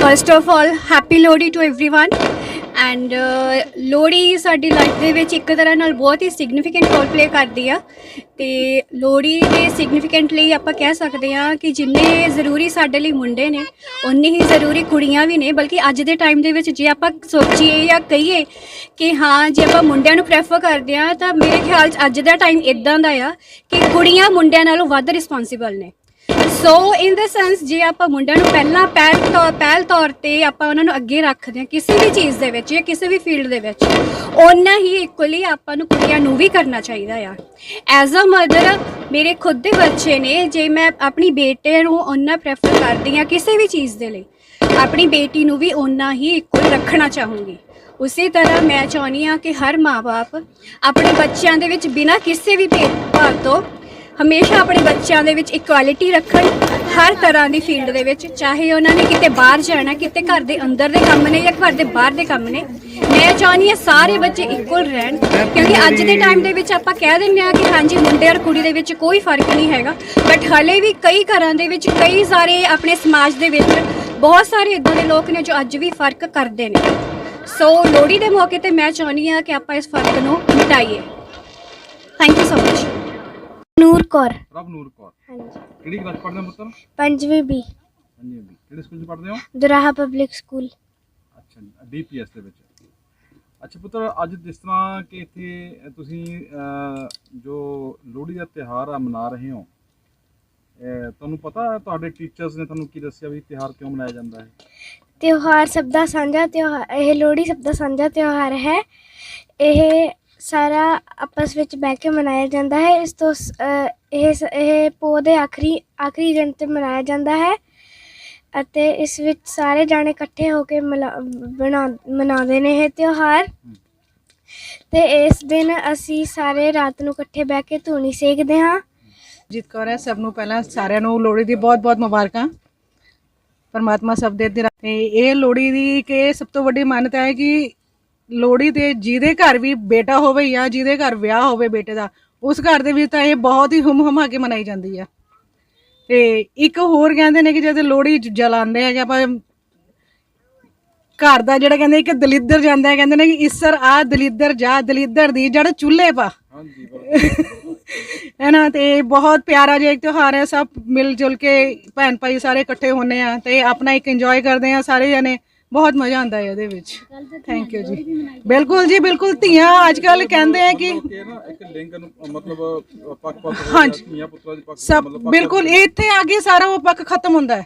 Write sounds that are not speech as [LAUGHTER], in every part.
First of all, happy Lodi to everyone. And uh, Lohri ਸਾਡੀ life ਦੇ ਵਿੱਚ ਇੱਕ ਤਰ੍ਹਾਂ ਨਾਲ ਬਹੁਤ ਹੀ ਸਿਗਨੀਫੀਕੈਂਟ ਰੋਲ ਪਲੇ ਕਰਦੀ ਆ। ਤੇ ਲੋਹੜੀ ਦੇ ਸਿਗਨੀਫੀਕੈਂਟ ਲਈ ਆਪਾਂ ਕਹਿ ਸਕਦੇ ਆ ਕਿ ਜਿੰਨੇ ਜ਼ਰੂਰੀ ਸਾਡੇ ਲਈ ਮੁੰਡੇ ਨੇ ਉਨੇ ਹੀ ਜ਼ਰੂਰੀ ਕੁੜੀਆਂ ਵੀ ਨੇ। ਬਲਕਿ ਅੱਜ ਦੇ ਟਾਈਮ ਦੇ ਵਿੱਚ ਜੇ ਆਪਾਂ ਸੋਚੀਏ ਜਾਂ ਕਹੀਏ ਕਿ ਹਾਂ, ਜੇ ਆਪਾਂ ਮੁੰਡਿਆਂ ਨੂੰ ਪ੍ਰੈਫਰ ਕਰਦੇ ਆ ਤਾਂ ਮੇਰੇ ਖਿਆਲ 'ਚ ਅੱਜ ਦਾ ਟਾਈਮ ਇਦਾਂ ਦਾ ਆ ਕਿ ਕੁੜੀਆਂ ਮੁੰਡਿਆਂ ਨਾਲੋਂ ਵੱਧ ਰਿਸਪੌਂਸਿਬਲ ਨੇ। ਸੋ ਇਨ ਦਾ ਸੈਂਸ ਜੇ ਆਪਾਂ ਮੁੰਡਿਆਂ ਨੂੰ ਪਹਿਲਾਂ ਪਹਿਲ ਤੌਰ ਪਹਿਲ ਤੌਰ ਤੇ ਆਪਾਂ ਉਹਨਾਂ ਨੂੰ ਅੱਗੇ ਰੱਖਦੇ ਹਾਂ ਕਿਸੇ ਵੀ ਚੀਜ਼ ਦੇ ਵਿੱਚ ਜਾਂ ਕਿਸੇ ਵੀ ਫੀਲਡ ਦੇ ਵਿੱਚ, ਓਨਾ ਹੀ ਇਕੁਅਲੀ ਆਪਾਂ ਨੂੰ ਕੁੜੀਆਂ ਨੂੰ ਵੀ ਕਰਨਾ ਚਾਹੀਦਾ ਆ। ਐਜ਼ ਅ ਮਦਰ ਮੇਰੇ ਖੁਦ ਦੇ ਬੱਚੇ ਨੇ, ਜੇ ਮੈਂ ਆਪਣੀ ਬੇਟੇ ਨੂੰ ਓਨਾ ਪ੍ਰੈਫਰ ਕਰਦੀ ਹਾਂ ਕਿਸੇ ਵੀ ਚੀਜ਼ ਦੇ ਲਈ, ਆਪਣੀ ਬੇਟੀ ਨੂੰ ਵੀ ਓਨਾ ਹੀ ਇਕੁਅਲ ਰੱਖਣਾ ਚਾਹੂੰਗੀ। ਉਸੇ ਤਰ੍ਹਾਂ ਮੈਂ ਚਾਹੁੰਦੀ ਹਾਂ ਕਿ ਹਰ ਮਾਪੇ ਆਪਣੇ ਬੱਚਿਆਂ ਦੇ ਵਿੱਚ ਬਿਨਾਂ ਕਿਸੇ ਵੀ ਭੇਦਭਾਵ ਤੋਂ ਹਮੇਸ਼ਾ ਆਪਣੇ ਬੱਚਿਆਂ ਦੇ ਵਿੱਚ ਇਕੁਐਲਿਟੀ ਰੱਖਣ ਹਰ ਤਰ੍ਹਾਂ ਦੀ ਫੀਲਡ ਦੇ ਵਿੱਚ, ਚਾਹੇ ਉਹਨਾਂ ਨੇ ਕਿਤੇ ਬਾਹਰ ਜਾਣਾ, ਕਿਤੇ ਘਰ ਦੇ ਅੰਦਰ ਦੇ ਕੰਮ ਨੇ ਜਾਂ ਘਰ ਦੇ ਬਾਹਰ ਦੇ ਕੰਮ ਨੇ, ਮੈਂ ਚਾਹੁੰਦੀ ਹਾਂ ਸਾਰੇ ਬੱਚੇ ਇਕੁਅਲ ਰਹਿਣ, ਕਿਉਂਕਿ ਅੱਜ ਦੇ ਟਾਈਮ ਦੇ ਵਿੱਚ ਆਪਾਂ ਕਹਿ ਦਿੰਦੇ ਆ ਕਿ ਹਾਂਜੀ, ਮੁੰਡੇ ਔਰ ਕੁੜੀ ਦੇ ਵਿੱਚ ਕੋਈ ਫ਼ਰਕ ਨਹੀਂ ਹੈਗਾ ਬਟ ਹਲੇ ਵੀ ਕਈ ਘਰਾਂ ਦੇ ਵਿੱਚ ਕਈ ਸਾਰੇ ਆਪਣੇ ਸਮਾਜ ਦੇ ਵਿੱਚ ਬਹੁਤ ਸਾਰੇ ਇਦਾਂ ਦੇ ਲੋਕ ਨੇ ਜੋ ਅੱਜ ਵੀ ਫ਼ਰਕ ਕਰਦੇ ਨੇ। ਸੋ ਲੋਹੜੀ ਦੇ ਮੌਕੇ ਤੇ ਮੈਂ ਚਾਹੁੰਦੀ ਹਾਂ ਕਿ ਆਪਾਂ ਇਸ ਫ਼ਰਕ ਨੂੰ ਮਿਟਾਈਏ। Thank you so much Noor Kaur. Prabh Noor Kaur. ਹਾਂਜੀ। ਕਿਹੜੀ ਕਲਾਸ ਪੜ੍ਹਦੇ ਹੋ ਪੁੱਤਰ? ਪੰਜਵੀਂ ਬੀ ਹਾਂਜੀ ਹਾਂਜੀ ਕਿਹੜੇ ਸਕੂਲ 'ਚ ਪੜ੍ਹਦੇ ਹੋ? Doraha public school. ਅੱਛਾ ਡੀਪੀਐਸ ਦੇ ਵਿੱਚ। ਅੱਛਾ ਪੁੱਤਰ ਅੱਜ ਜਿਸ ਤਰ੍ਹਾਂ ਕਿ ਇੱਥੇ ਤੁਸੀਂ ਜੋ ਲੋਹੜੀ ਦਾ ਤਿਉਹਾਰ ਆ ਮਨਾ ਰਹੇ ਹੋ ਤੁਹਾਨੂੰ ਪਤਾ ਹੈ ਤੁਹਾਡੇ ਟੀਚਰਸ ਨੇ ਤੁਹਾਨੂੰ ਕੀ ਦੱਸਿਆ ਵੀ ਤਿਉਹਾਰ ਕਿਉਂ ਮਨਾਇਆ ਜਾਂਦਾ ਹੈ? ਤਿਉਹਾਰ ਸਭ ਦਾ ਸਾਂਝਾ ਤਿਉਹਾਰ ਇਹ ਲੋਹੜੀ ਸਭ ਦਾ ਸਾਂਝਾ ਤਿਉਹਾਰ ਹੈ। ਇਹ ਸਾਰਾ ਆਪਸ ਵਿੱਚ ਬਹਿ ਕੇ ਮਨਾਇਆ ਜਾਂਦਾ ਹੈ। ਇਸ ਤੋਂ ਸ- ਅ, ਇਹ ਸ- ਇਹ ਪੋਹ ਦੇ ਆਖਰੀ ਆਖਰੀ ਦਿਨ ਤੇ ਮਨਾਇਆ ਜਾਂਦਾ ਹੈ ਅਤੇ ਇਸ ਵਿੱਚ ਸਾਰੇ ਜਾਣੇ ਇਕੱਠੇ ਹੋ ਕੇ ਮਲਾ- ਬਣਾ ਮਨਾਉਂਦੇ ਨੇ ਇਹ ਤਿਉਹਾਰ। ਤੇ ਇਸ ਦਿਨ ਅਸੀਂ ਸਾਰੇ ਰਾਤ ਨੂੰ ਇਕੱਠੇ ਬਹਿ ਕੇ ਧੂਣੀ ਸੇਕਦੇ ਹਾਂ। ਜੀਤ ਕੌਰ ਹੈ ਸਭ ਨੂੰ ਪਹਿਲਾਂ ਸਾਰਿਆਂ ਨੂੰ ਲੋਹੜੀ ਦੀ ਬਹੁਤ-ਬਹੁਤ ਮੁਬਾਰਕਾਂ। ਪਰਮਾਤਮਾ ਸਭ ਦੇ ਦਿਨ ਤੇ ਇਹ ਲੋਹੜੀ ਦੀ ਕਿ ਸਭ ਤੋਂ ਵੱਡੀ ਮਾਨਤਾ ਹੈ ਕਿ ਲੋਹੜੀ ਤੇ ਜਿਹਦੇ ਘਰ ਵੀ ਬੇਟਾ ਹੋਵੇ ਜਾਂ ਜਿਹਦੇ ਘਰ ਵਿਆਹ ਹੋਵੇ ਬੇਟੇ ਦਾ ਉਸ ਘਰ ਦੇ ਵਿੱਚ ਤਾਂ ਇਹ ਬਹੁਤ ਹੀ ਹੁਮ ਹਮਾ ਕੇ ਮਨਾਈ ਜਾਂਦੀ ਆ। ਤੇ ਇੱਕ ਹੋਰ ਕਹਿੰਦੇ ਨੇ ਕਿ ਜਦੋਂ ਲੋਹੜੀ ਜ- ਜਲਾਉਂਦੇ ਆ ਜਾਂ ਆਪਾਂ ਘਰ ਦਾ ਜਿਹੜਾ ਕਹਿੰਦੇ ਇੱਕ ਦਲਿੱਦਰ ਜਾਂਦਾ ਹੈ ਕਹਿੰਦੇ ਨੇ ਕਿ ਇਸਰ ਆ ਦਲਿੱਦਰ ਜਾ ਦਲਿੱਦਰ ਦੀ ਜੜ ਚੁੱਲ੍ਹੇ ਪਾ। ਹਾਂਜੀ [LAUGHS] ਹੈ ਨਾ ਤੇ ਬਹੁਤ ਪਿਆਰਾ ਜਿਹਾ ਇੱਕ ਤਿਉਹਾਰ ਹੈ ਸਭ ਮਿਲ ਜੁਲ ਕੇ ਭੈਣ ਭਾਈ ਸਾਰੇ ਇਕੱਠੇ ਹੁੰਨੇ ਆ ਤੇ ਆਪਣਾ ਇੱਕ ਇੰਜੋਏ ਕਰਦੇ ਆ ਸਾਰੇ ਜਣੇ। ਬਹੁਤ ਮਜ਼ਾ ਆਉਂਦਾ ਹੈ ਇਹਦੇ ਵਿੱਚ। ਥੈਂਕ ਯੂ ਜੀ। ਬਿਲਕੁਲ ਜੀ ਬਿਲਕੁਲ ਧੀਆਂ ਅੱਜ ਕੱਲ ਕਹਿੰਦੇ ਆ ਕਿ ਇੱਕ ਲਿੰਗ ਨੂੰ ਅ, ਮਤਲਬ ਪੱਖ ਪੱਖ ਹਾਂਜੀ। ਧੀਆਂ ਪੁੱਤਰਾਂ ਦੀ ਪੱਖ ਸਭ ਮਤਲਬ ਪੱਖ- ਬਿਲਕੁਲ ਇੱਥੇ ਆ ਕੇ ਸਾਰਾ ਉਹ ਪੱਕ ਖਤਮ ਹੁੰਦਾ ਹੈ।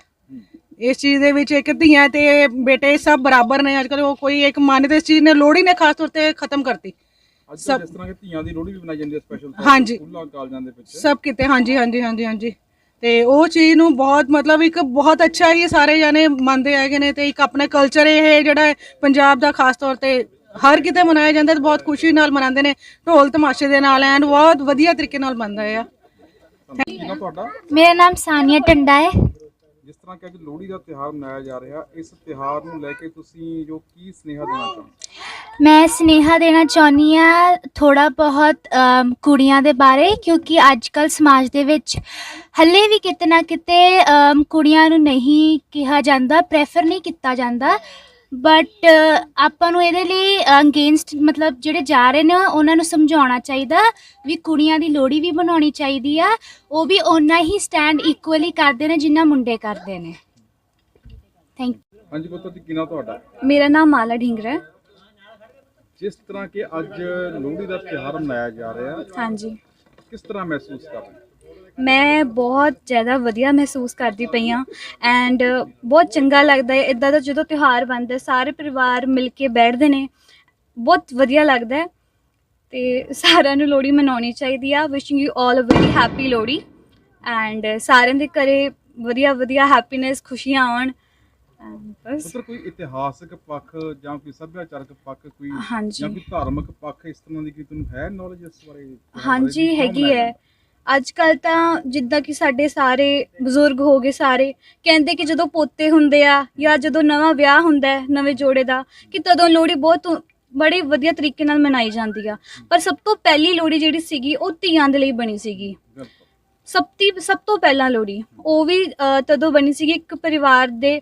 ਇਸ ਚੀਜ਼ ਦੇ ਵਿੱਚ ਇੱਕ ਧੀਆਂ ਤੇ ਬੇਟੇ ਸਭ ਬਰਾਬਰ ਨੇ ਅੱਜ ਕੱਲ ਉਹ ਕੋਈ ਇੱਕ ਮਾਨਤਾ ਇਸ ਚੀਜ਼ ਨੇ ਲੋੜ ਹੀ ਨੇ ਖਾਸ ਤੌਰ ਤੇ ਖਤਮ ਕਰਤੀ। ਅੱਜ ਜਿਸ ਤਰ੍ਹਾਂ ਕਿ ਧੀਆਂ ਦੀ ਲੋਹੜੀ ਵੀ ਮਨਾਈ ਜਾਂਦੀ ਹੈ ਸਪੈਸ਼ਲ ਹਾਂਜੀ। ਸਕੂਲਾਂ ਕਾਲਜਾਂ ਦੇ ਵਿੱਚ। ਸਭ ਕਿਤੇ ਹਾਂਜੀ ਹਾਂਜੀ ਹਾਂਜੀ ਹਾਂਜੀ। ਤੇ ਉਹ ਚੀਜ਼ ਨੂੰ ਬਹੁਤ, ਮਤਲਬ ਇੱਕ ਬਹੁਤ ਅੱਛਾ ਹੀ ਸਾਰੇ ਜਾਣੇ ਮੰਨਦੇ ਹੈਗੇ ਨੇ ਤੇ ਇੱਕ ਆਪਣਾ ਕਲਚਰ ਇਹ ਜਿਹੜਾ ਪੰਜਾਬ ਦਾ ਖਾਸ ਤੌਰ ਤੇ ਹਰ ਕਿਤੇ ਮਨਾਇਆ ਜਾਂਦਾ ਤੇ ਬਹੁਤ ਖੁਸ਼ੀ ਨਾਲ ਮਨਾਉਂਦੇ ਨੇ, ਢੋਲ ਤਮਾਸ਼ੇ ਦੇ ਨਾਲ ਐਂਡ ਬਹੁਤ ਵਧੀਆ ਤਰੀਕੇ ਨਾਲ ਮੰਨਦਾ ਆ। ਤੁਹਾਡਾ ਮੇਰਾ ਨਾਮ ਸਾਨੀਆ ਟੰਡਾ ਹੈ। ਜਿਸ ਤਰ੍ਹਾਂ ਕਿ ਅੱਜ ਲੋਹੜੀ ਦਾ ਤਿਉਹਾਰ ਮਨਾਇਆ ਜਾ ਰਿਹਾ ਇਸ ਤਿਉਹਾਰ ਨੂੰ ਲੈ ਕੇ ਤੁਸੀਂ ਜੋ ਕੀ ਸੁਨੇਹਾ ਦੇਣਾ ਚਾਹੁੰਦੇ ਮੈਂ ਸਨੇਹਾ ਦੇਣਾ ਚਾਹੁੰਦੀ ਆ ਥੋੜਾ ਬਹੁਤ ਅਮ, ਕੁੜੀਆਂ ਦੇ ਬਾਰੇ ਕਿਉਂਕਿ ਅੱਜ ਕੱਲ ਸਮਾਜ ਦੇ ਵਿੱਚ ਹੱਲੇ ਵੀ ਕਿਤੇ ਨਾ ਕਿਤੇ ਅਮ, ਕੁੜੀਆਂ ਨੂੰ ਨਹੀਂ ਕਿਹਾ ਜਾਂਦਾ ਪ੍ਰੈਫਰ ਨਹੀਂ ਕੀਤਾ ਜਾਂਦਾ। ਬਟ ਆਪਾਂ ਨੂੰ ਇਹਦੇ ਲਈ ਅਗੇਂਸਟ ਮਤਲਬ ਜਿਹੜੇ ਜਾ ਰਹੇ ਨੇ ਉਹਨਾਂ ਨੂੰ ਸਮਝਾਉਣਾ ਚਾਹੀਦਾ ਵੀ ਕੁੜੀਆਂ ਦੀ ਲੋੜੀ ਵੀ ਬਣਾਉਣੀ ਚਾਹੀਦੀ ਆ। ਉਹ ਵੀ ਓਨਾ ਹੀ ਸਟੈਂਡ ਇਕੁਅਲੀ ਕਰਦੇ ਨੇ ਜਿੰਨਾ ਮੁੰਡੇ ਕਰਦੇ ਨੇ। ਥੈਂਕ ਹਾਂਜੀ ਪੁੱਤਰ ਜੀ ਕੀ ਨਾ ਤੁਹਾਡਾ? ਮੇਰਾ ਨਾਮ ਮਾਲਾ ਢਿੰਗਰਾ। ਹੈ ਜਿਸ ਤਰ੍ਹਾਂ ਕਿ ਅੱਜ ਲੋਹੜੀ ਦਾ ਤਿਉਹਾਰ ਮਨਾਇਆ ਜਾ ਰਿਹਾ ਹਾਂਜੀ। ਕਿਸ ਤਰ੍ਹਾਂ ਮਹਿਸੂਸ ਕਰ ਰਹੇ? ਮੈਂ ਬਹੁਤ ਜ਼ਿਆਦਾ ਵਧੀਆ ਮਹਿਸੂਸ ਕਰਦੀ ਪਈ ਹਾਂ ਐਂਡ ਬਹੁਤ ਚੰਗਾ ਲੱਗਦਾ ਹੈ। ਇਦਾਂ ਦਾ ਜਦੋਂ ਤਿਉਹਾਰ ਬਣਦਾ ਸਾਰੇ ਪਰਿਵਾਰ ਮਿਲ ਕੇ ਬੈਠਦੇ ਨੇ ਬਹੁਤ ਵਧੀਆ ਲੱਗਦਾ ਹੈ। ਤੇ ਸਾਰਿਆਂ ਨੂੰ ਲੋਹੜੀ ਮਨਾਉਣੀ ਚਾਹੀਦੀ ਆ। Wishing you all a very happy Lohri and ਸਾਰਿਆਂ ਦੇ ਘਰੇ ਵਧੀਆ ਵਧੀਆ ਹੈਪੀਨੈਸ ਖੁਸ਼ੀਆਂ ਆਉਣ And ਬਸ। ਪੁੱਤਰ ਕੋਈ ਇਤਿਹਾਸਕ ਪੱਖ ਜਾਂ ਕੋਈ ਸੱਭਿਆਚਾਰਕ ਪੱਖ ਕੋਈ ਹਾਂਜੀ। ਜਾਂ ਕੋਈ ਧਾਰਮਿਕ ਪੱਖ ਇਸ ਤਰ੍ਹਾਂ ਦੀ ਕੀ ਤੁਹਾਨੂੰ ਹੈ ਨੌਲੇਜ ਇਸ ਬਾਰੇ? ਹਾਂਜੀ ਵੀ ਕਿਉਂ ਹੈਗੀ ਮਨਾਇਆ ਹੈ। ਅੱਜ ਕੱਲ ਤਾਂ ਜਿੱਦਾਂ ਕਿ ਸਾਡੇ ਸਾਰੇ ਬਜ਼ੁਰਗ ਹੋ ਗਏ ਸਾਰੇ ਕਹਿੰਦੇ ਕਿ ਜਦੋਂ ਪੋਤੇ ਹੁੰਦੇ ਆ ਜਾਂ ਜਦੋਂ ਨਵਾਂ ਵਿਆਹ ਹੁੰਦਾ ਹੈ ਨਵੇਂ ਜੋੜੇ ਦਾ ਕਿ ਤਦੋਂ ਲੋਹੜੀ ਬਹੁਤ ਬੜੇ ਵਧੀਆ ਤਰੀਕੇ ਨਾਲ ਮਨਾਈ ਜਾਂਦੀ ਆ। ਪਰ ਸਭ ਤੋਂ ਪਹਿਲੀ ਲੋਹੜੀ ਜਿਹੜੀ ਸੀਗੀ ਉਹ ਧੀਆਂ ਦੇ ਲਈ ਬਣੀ ਸੀਗੀ। ਬਿਲਕੁਲ ਸਭ ਤੋਂ ਸਭ ਤੋਂ ਪਹਿਲਾਂ ਲੋਹੜੀ ਉਹ ਵੀ ਅ, ਤਦੋਂ ਬਣੀ ਸੀਗੀ ਇੱਕ ਪਰਿਵਾਰ ਦੇ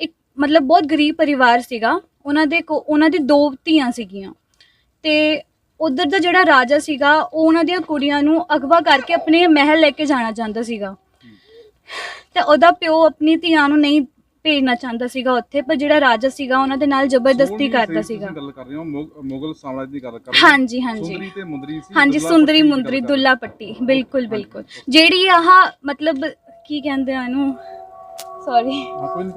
ਇੱਕ ਮਤਲਬ ਬਹੁਤ ਗਰੀਬ ਪਰਿਵਾਰ ਸੀਗਾ। ਉਹਨਾਂ ਦੇ ਕੋ- ਉਹਨਾਂ ਦੀ ਦੋ ਧੀਆਂ ਸੀਗੀਆਂ। ਤੇ ਉਧਰ ਦਾ ਜਿਹੜਾ ਰਾਜਾ ਸੀਗਾ ਉਹ ਉਹਨਾਂ ਦੀਆਂ ਕੁੜੀਆਂ ਨੂੰ ਅਗਵਾ ਕਰਕੇ ਆਪਣੇ ਮਹਿਲ ਲੈ ਕੇ ਜਾਣਾ ਚਾਹੁੰਦਾ ਸੀਗਾ। ਤੇ ਉਹਦਾ ਪਿਓ ਆਪਣੀ ਧੀਆਂ ਨੂੰ ਨਹੀਂ ਭੇਜਣਾ ਚਾਹੁੰਦਾ ਸੀਗਾ ਉੱਥੇ ਪਰ ਜਿਹੜਾ ਰਾਜਾ ਸੀਗਾ ਉਹਨਾਂ ਦੇ ਨਾਲ ਜ਼ਬਰਦਸਤੀ ਕਰਦਾ ਸੀਗਾ। ਗੱਲ ਕਰ ਰਹੇ ਹੋ ਮੁਗ- ਮੁਗਲ ਸਾਮਰਾਜ ਦੀ ਗੱਲ ਕਰ ਰਹੇ ਹੋ। ਹਾਂਜੀ ਹਾਂਜੀ। ਸੁੰਦਰੀ ਤੇ ਮੁੰਦਰੀ ਸੀ ਹਾਂਜੀ ਦੁੱਲਾ ਸੁੰਦਰੀ ਭੱਟੀ ਦੀ ਗੱਲ ਮੁੰਦਰੀ ਕਰ ਰਹੇ ਦੁੱਲਾ ਪੱਟੀ ਬਿਲਕੁਲ ਬਿਲਕੁਲ। ਜਿਹੜੀ ਆਹ ਮਤਲਬ ਕੀ ਕਹਿੰਦੇ ਆ ਇਹਨੂੰ? ਸੌਰੀ ਹੋ। ਹਾਂ ਕੋਈ ਨਹੀਂ।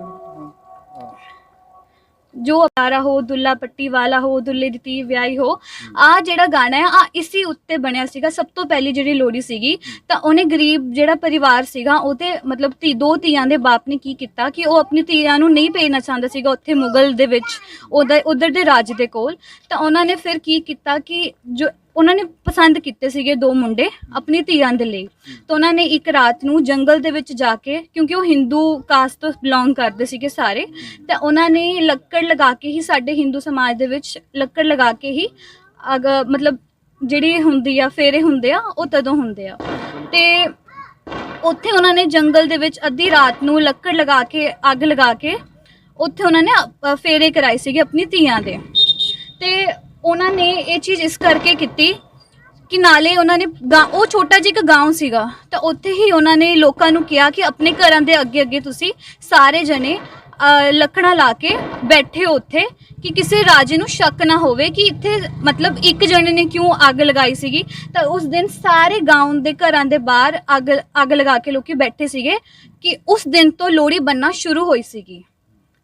ਜੋ ਅਪਾਰਾ ਹੋ ਦੁੱਲਾ ਪੱਟੀ ਵਾਲਾ ਹੋ ਦੁੱਲੇ ਦੀ ਧੀ ਵਿਆਹੀ ਹੋ ਆ ਜਿਹੜਾ ਗਾਣਾ ਹੈ ਆ ਇਸੀ ਉੱਤੇ ਬਣਿਆ ਸੀਗਾ ਸਭ ਤੋਂ ਪਹਿਲੀ ਜਿਹੜੀ ਲੋੜੀ ਸੀਗੀ ਤਾਂ ਉਹਨੇ ਗਰੀਬ ਜਿਹੜਾ ਪਰਿਵਾਰ ਸੀਗਾ ਉਹਦੇ ਮਤਲਬ ਧੀ ਦੋ ਧੀਆਂ ਦੇ ਬਾਪ ਨੇ ਕੀ ਕੀਤਾ ਕਿ ਉਹ ਆਪਣੀ ਧੀਆਂ ਨੂੰ ਨਹੀਂ ਭੇਜਣਾ ਚਾਹੁੰਦਾ ਸੀਗਾ ਉੱਥੇ ਮੁਗਲ ਦੇ ਵਿੱਚ ਉਹਦਾ ਉਧਰ ਦੇ ਰਾਜ ਦੇ ਕੋਲ ਤਾਂ ਉਹਨਾਂ ਨੇ ਫਿਰ ਕੀ ਕੀਤਾ ਕਿ ਜੋ ਉਹਨਾਂ ਨੇ ਪਸੰਦ ਕੀਤੇ ਸੀਗੇ ਦੋ ਮੁੰਡੇ ਆਪਣੀ ਧੀਆਂ ਦੇ ਲਈ। ਤਾਂ ਉਹਨਾਂ ਨੇ ਇੱਕ ਰਾਤ ਨੂੰ ਜੰਗਲ ਦੇ ਵਿੱਚ ਜਾ ਕੇ, ਕਿਉਂਕਿ ਉਹ ਹਿੰਦੂ ਕਾਸਟ ਤੋਂ ਬਿਲੋਂਗ ਕਰਦੇ ਸੀਗੇ ਸਾਰੇ, ਤਾਂ ਉਹਨਾਂ ਨੇ ਲੱਕੜ ਲਗਾ ਕੇ ਹੀ ਸਾਡੇ ਹਿੰਦੂ ਸਮਾਜ ਦੇ ਵਿੱਚ ਲੱਕੜ ਲਗਾ ਕੇ ਹੀ ਅਗ, ਮਤਲਬ ਜਿਹੜੀ ਹੁੰਦੀ ਆ, ਫੇਰੇ ਹੁੰਦੇ ਆ, ਉਹ ਤਦੋਂ ਹੁੰਦੇ ਆ। ਤੇ ਉੱਥੇ ਉਹਨਾਂ ਨੇ ਜੰਗਲ ਦੇ ਵਿੱਚ ਅੱਧੀ ਰਾਤ ਨੂੰ ਲੱਕੜ ਲਗਾ ਕੇ, ਅੱਗ ਲਗਾ ਕੇ, ਉੱਥੇ ਉਹਨਾਂ ਨੇ ਫੇਰੇ ਕਰਾਏ ਸੀਗੇ ਆਪਣੀ ਧੀਆਂ ਦੇ। ਉਹਨਾਂ ਨੇ ਇਹ ਚੀਜ਼ ਇਸ ਕਰਕੇ ਕੀਤੀ ਕਿ ਨਾਲੇ ਉਹਨਾਂ ਨੇ ਗਾ- ਉਹ ਛੋਟਾ ਜਿਹਾ ਇੱਕ گاؤں ਸੀਗਾ ਤਾਂ ਉੱਥੇ ਹੀ ਉਹਨਾਂ ਨੇ ਲੋਕਾਂ ਨੂੰ ਕਿਹਾ ਕਿ ਆਪਣੇ ਘਰਾਂ ਦੇ ਅੱਗੇ ਅੱਗੇ ਤੁਸੀਂ ਸਾਰੇ ਜਣੇ ਅ, ਲੱਕੜਾਂ ਲਾ ਕੇ ਬੈਠੇ ਹੋ ਉੱਥੇ ਕਿ ਕਿਸੇ ਰਾਜੇ ਨੂੰ ਸ਼ੱਕ ਨਾ ਹੋਵੇ ਕਿ ਇੱਥੇ ਮਤਲਬ ਇੱਕ ਜਣੇ ਨੇ ਕਿਉਂ ਅੱਗ ਲਗਾਈ ਸੀਗੀ ਤਾਂ ਉਸ ਦਿਨ ਸਾਰੇ گاؤں ਦੇ ਘਰਾਂ ਦੇ ਬਾਹਰ ਅੱਗ ਅੱਗ ਲਗਾ ਕੇ ਲੋਕੀ ਬੈਠੇ ਸੀਗੇ ਕਿ ਉਸ ਦਿਨ ਤੋਂ ਲੋਹੜੀ ਬੰਨਣਾ ਸ਼ੁਰੂ ਹੋਈ ਸੀਗੀ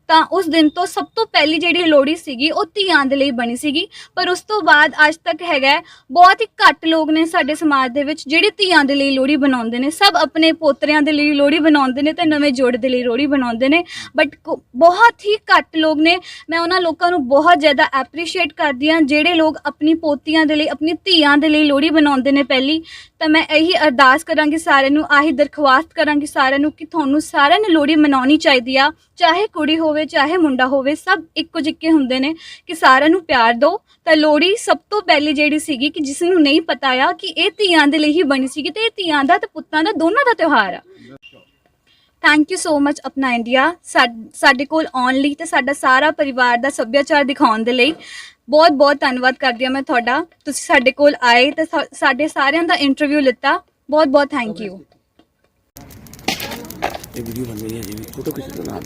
ਤਾਂ ਉਸ ਦਿਨ ਤੋਂ ਸਭ ਤੋਂ ਪਹਿਲੀ ਜਿਹੜੀ ਲੋਹੜੀ ਸੀਗੀ ਉਹ ਧੀਆਂ ਦੇ ਲਈ ਬਣੀ ਸੀਗੀ। ਪਰ ਉਸ ਤੋਂ ਬਾਅਦ ਅੱਜ ਤੱਕ ਹੈਗਾ ਹੈ, ਬਹੁਤ ਹੀ ਘੱਟ ਲੋਕ ਨੇ ਸਾਡੇ ਸਮਾਜ ਦੇ ਵਿੱਚ ਜਿਹੜੇ ਧੀਆਂ ਦੇ ਲਈ ਲੋਹੜੀ ਬਣਾਉਂਦੇ ਨੇ। ਸਭ ਆਪਣੇ ਪੋਤਰਿਆਂ ਦੇ ਲਈ ਲੋਹੜੀ ਬਣਾਉਂਦੇ ਨੇ ਤੇ ਨਵੇਂ ਜੋੜੇ ਦੇ ਲਈ ਲੋਹੜੀ ਬਣਾਉਂਦੇ ਨੇ। ਬਟ ਬਹੁਤ ਹੀ ਘੱਟ ਲੋਕ ਨੇ। ਮੈਂ ਉਹਨਾਂ ਲੋਕਾਂ ਨੂੰ ਬਹੁਤ ਜ਼ਿਆਦਾ ਐਪਰੀਸ਼ੀਏਟ ਕਰਦੀ ਹਾਂ ਜਿਹੜੇ ਲੋਕ ਆਪਣੀ ਪੋਤੀਆਂ ਦੇ ਲਈ ਆਪਣੀ ਧੀਆਂ ਦੇ ਲਈ ਲੋਹੜੀ ਬਣਾਉਂਦੇ ਨੇ ਪਹਿਲੀ। ਤਾਂ ਮੈਂ ਇਹੀ ਅਰਦਾਸ ਕਰਾਂਗੀ ਸਾਰਿਆਂ ਨੂੰ, ਆਹੀ ਦਰਖਵਾਸਤ ਕਰਾਂਗੀ ਸਾਰਿਆਂ ਨੂੰ ਕਿ ਤੁਹਾਨੂੰ ਸਾਰਿਆਂ ਨੂੰ ਲੋਹੜੀ ਮਨਾਉਣੀ ਚਾਹੀਦੀ ਆ। ਚਾਹੇ ਕੁੜੀ ਹੋਵੇ, ਚਾਹੇ ਮੁੰਡਾ ਹੋਵੇ, ਸਭ ਇੱਕੋ ਜਿੱਕੇ ਹੁੰਦੇ ਨੇ ਕਿ ਸਾਰਿਆਂ ਨੂੰ ਪਿਆਰ ਦਿਓ। ਤਾਂ ਲੋਹੜੀ ਸਭ ਤੋਂ ਪਹਿਲੀ ਜਿਹੜੀ ਸੀਗੀ ਕਿ ਜਿਸ ਨੂੰ ਨਹੀਂ ਪਤਾ ਆ ਕਿ ਇਹ ਧੀਆਂ ਦੇ ਲਈ ਹੀ ਬਣੀ ਸੀਗੀ ਤੇ ਇਹ ਧੀਆਂ ਦਾ ਤੇ ਪੁੱਤਾਂ ਦਾ ਦੋਨਾਂ ਦਾ ਤਿਉਹਾਰ ਆ। ਥੈਂਕ ਯੂ ਸੋ ਮੱਚ ਆਪਣਾ ਇੰਡੀਆ ਸਾਡੇ ਕੋਲ ਆਉਣ ਲਈ ਤੇ ਸਾਡਾ ਸਾਰਾ ਪਰਿਵਾਰ ਦਾ ਸੱਭਿਆਚਾਰ ਦਿਖਾਉਣ ਦੇ ਲਈ ਬਹੁਤ ਬਹੁਤ ਧੰਨਵਾਦ ਕਰਦੀ ਹਾਂ ਮੈਂ ਤੁਹਾਡਾ। ਤੁਸੀਂ ਸਾਡੇ ਕੋਲ ਆਏ ਤੇ ਸਾ- ਸਾਡੇ ਸਾਰਿਆਂ ਦਾ ਇੰਟਰਵਿਊ ਲਿੱਤਾ। ਬਹੁਤ ਬਹੁਤ ਥੈਂਕ ਯੂ ਇਹ ਵੀਡੀਓ ਬਣ ਰਹੀ ਹੈ ਜੀ। ਫੋਟੋ ਕਿਸੇ ਦਾ ਨਾਮ